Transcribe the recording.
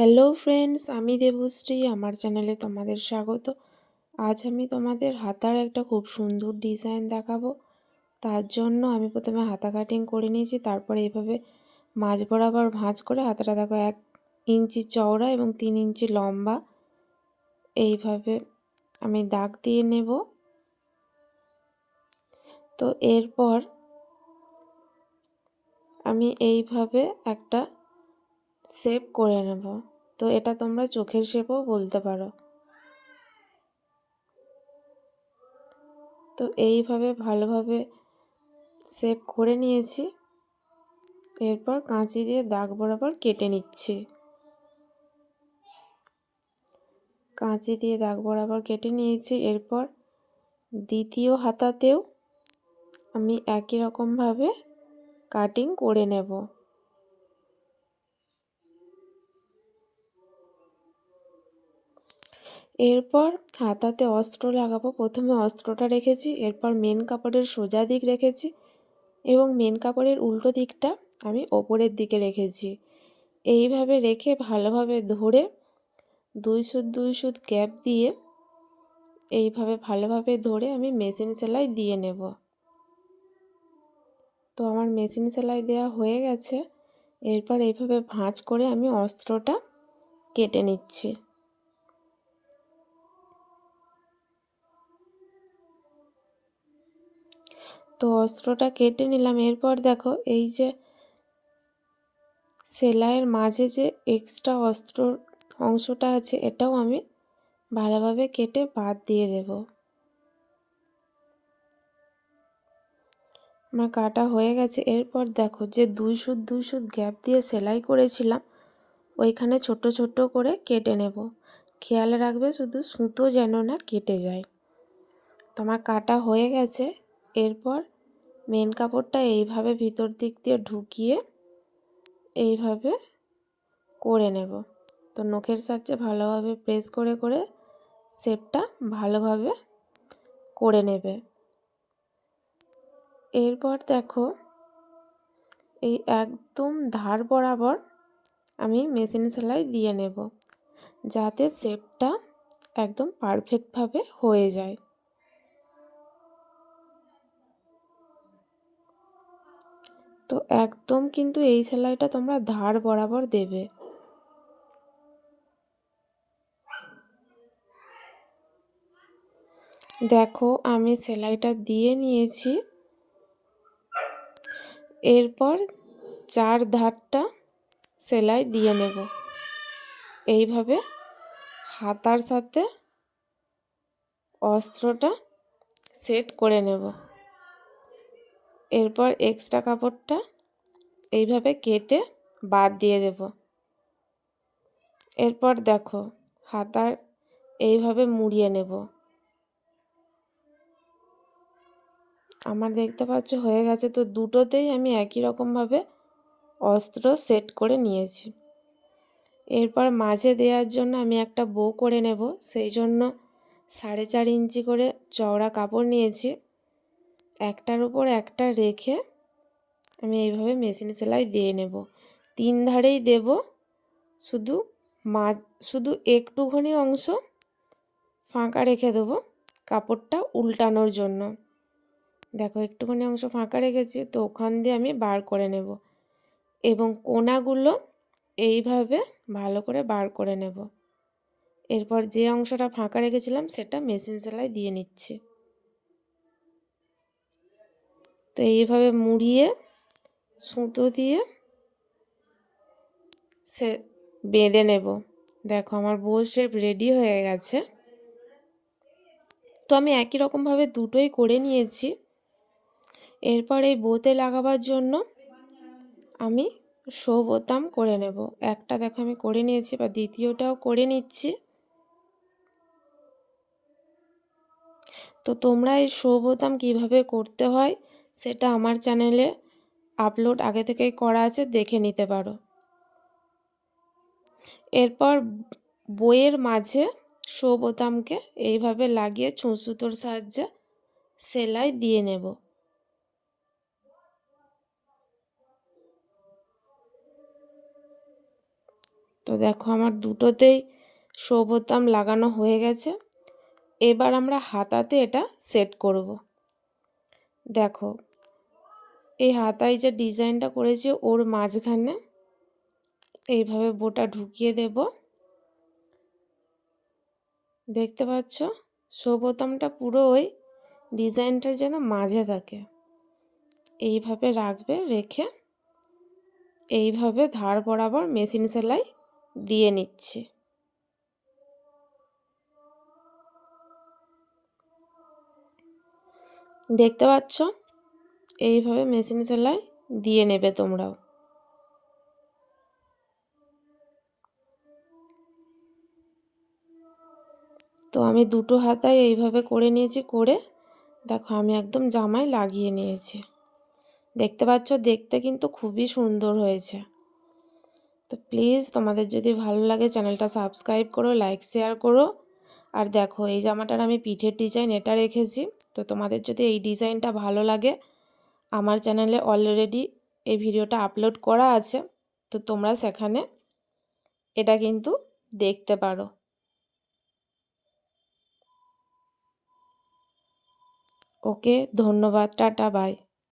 Hello friends আমি দেবশ্রী, আমার চ্যানেলে তোমাদের স্বাগত। আজ আমি তোমাদের হাতার একটা খুব সুন্দর ডিজাইন দেখাবো। তার জন্য আমি প্রথমে হাতা কাটিং করে নিয়েছি, তারপরে এইভাবে মাঝ বরাবর ভাঁজ করে হাতাটা দেখো এক ইঞ্চি চওড়া এবং তিন ইঞ্চি লম্বা। এইভাবে আমি দাগ দিয়ে নেব। তো এরপর আমি এইভাবে একটা শেপ করে নেব। তো এটা তোমরা চোখের শেপও বলতে পারো। তো এইভাবে ভালোভাবে শেপ করে নিয়েছি। এরপর কাঁচি দিয়ে দাগ বরাবর কেটে নিচ্ছি। কাঁচি দিয়ে দাগ বরাবর কেটে নিয়েছি। এরপর দ্বিতীয় হাতাতেও আমি একই রকমভাবে কাটিং করে নেব। এরপর হাতাতে অস্ত্র লাগাবো। প্রথমে অস্ত্রটা রেখেছি, এরপর মেন কাপড়ের সোজা দিক রেখেছি এবং মেন কাপড়ের উল্টো দিকটা আমি ওপরের দিকে রেখেছি। এইভাবে রেখে ভালোভাবে ধরে দুই সুদ দুই সুদ গ্যাপ দিয়ে এইভাবে ভালোভাবে ধরে আমি মেশিন সেলাই দিয়ে নেব। তো আমার মেশিন সেলাই দেওয়া হয়ে গেছে। এরপর এইভাবে ভাঁজ করে আমি অস্ত্রটা কেটে নিচ্ছি। তো অস্ত্রটা কেটে নিলাম। এরপর দেখো এই যে সেলাইয়ের মাঝে যে এক্সট্রা অস্ত্র অংশটা আছে, এটাও আমি ভালোভাবে কেটে বাদ দিয়ে দেব। আমার কাটা হয়ে গেছে। এরপর দেখো যে দুই সুদ দুই সুদ গ্যাপ দিয়ে সেলাই করেছিলাম, ওইখানে ছোট ছোট করে কেটে নেব। খেয়াল রাখবে শুধু সুতো যেন না কেটে যায়। তোমার কাটা হয়ে গেছে। এরপর মেন কাপড়টা এইভাবে ভিতর দিক দিয়ে ঢুকিয়ে এইভাবে করে নেব। তো নখের সাহায্যে ভালোভাবে প্রেস করে করে শেপটা ভালোভাবে করে নেবে। এরপর দেখো এই একদম ধার বরাবর আমি মেশিন সেলাই দিয়ে নেব, যাতে শেপটা একদম পারফেক্টভাবে হয়ে যায়। তো একদম কিন্তু এই সেলাইটা তোমরা ধার বরাবর দেবে। দেখো, আমি সেলাইটা দিয়ে নিয়েছি। এরপর চার ধারটা সেলাই দিয়ে নেব। এইভাবে হাতার সাথে অস্ত্রটা সেট করে নেব। এরপর এক্সট্রা কাপড়টা এইভাবে কেটে বাদ দিয়ে দেব। এরপর দেখো হাতার এইভাবে মুড়িয়ে নেব। আমার দেখতে পাচ্ছ হয়ে গেছে তো দুটোতেই আমি একই রকমভাবে অস্ত্র সেট করে নিয়েছি। এরপর মাঝে দেওয়ার জন্য আমি একটা বো করে নেব। সেই জন্য সাড়ে চার ইঞ্চি করে চওড়া কাপড় নিয়েছি। একটার উপর একটা রেখে আমি এইভাবে মেশিন সেলাই দিয়ে নেব। তিন ধারেই দেব শুধু মা, শুধু একটুখানি অংশ ফাঁকা রেখে দেবো কাপড়টা উল্টানোর জন্য। দেখো একটুখানি অংশ ফাঁকা রেখেছি তো ওখান দিয়ে আমি বার করে নেব এবং কোনাগুলো এইভাবে ভালো করে বার করে নেব। এরপর যে অংশটা ফাঁকা রেখেছিলাম সেটা মেশিন সেলাই দিয়ে নিচ্ছি। তো এইভাবে মুড়িয়ে, সুতো দিয়ে সে বেঁধে নেব। দেখো আমার বো শেপ রেডি হয়ে গেছে। তো আমি একই রকমভাবে দুটোই করে নিয়েছি। এরপর এই বোতে লাগাবার জন্য আমি শো বোতাম করে নেব। একটা দেখো আমি করে নিয়েছি বা দ্বিতীয়টাও করে নিচ্ছি। তো তোমরা এই শো বোতাম কীভাবে করতে হয় সেটা আমার চ্যানেলে আপলোড আগে থেকেই করা আছে, দেখে নিতে পারো। এরপর বইয়ের মাঝে শো বোতামকে এইভাবে লাগিয়ে ছুঁচুতোর সাহায্যে সেলাই দিয়ে নেব। তো তো দেখো আমার দুটোতেই শো বোতাম লাগানো হয়ে গেছে। এবার আমরা হাতাতে এটা সেট করব। দেখো এই হাতায় যে ডিজাইনটা করেছি ওর মাঝখানে এইভাবে বোটা ঢুকিয়ে দেব। দেখতে পাচ্ছ? শো বোতামটা পুরো ওই ডিজাইনটার যেন মাঝে থাকে। এইভাবে রাখবে, রেখে এইভাবে ধার বরাবর মেশিন সেলাই দিয়ে নিচ্ছি। দেখতে পাচ্ছ? এইভাবে মেশিন সেলাই দিয়ে নেবে তোমরাও। তো আমি দুটো হাতায় এইভাবে করে নিয়েছি, করে দেখো আমি একদম জামায় লাগিয়ে নিয়েছি। দেখতে পাচ্ছ, দেখতে কিন্তু খুবই সুন্দর হয়েছে। তো প্লিজ তোমাদের যদি ভালো লাগে চ্যানেলটা সাবস্ক্রাইব করো, লাইক, শেয়ার করো। আর দেখো, এই জামাটার আমি পিঠের ডিজাইন এটা রেখেছি। তো তোমাদের যদি এই ডিজাইনটা ভালো লাগে আমার চ্যানেলে অলরেডি এই ভিডিওটা আপলোড করা আছে, তো তোমরা সেখানে এটা কিন্তু দেখতে পারো। ওকে ধন্যবাদ, টাটা বাই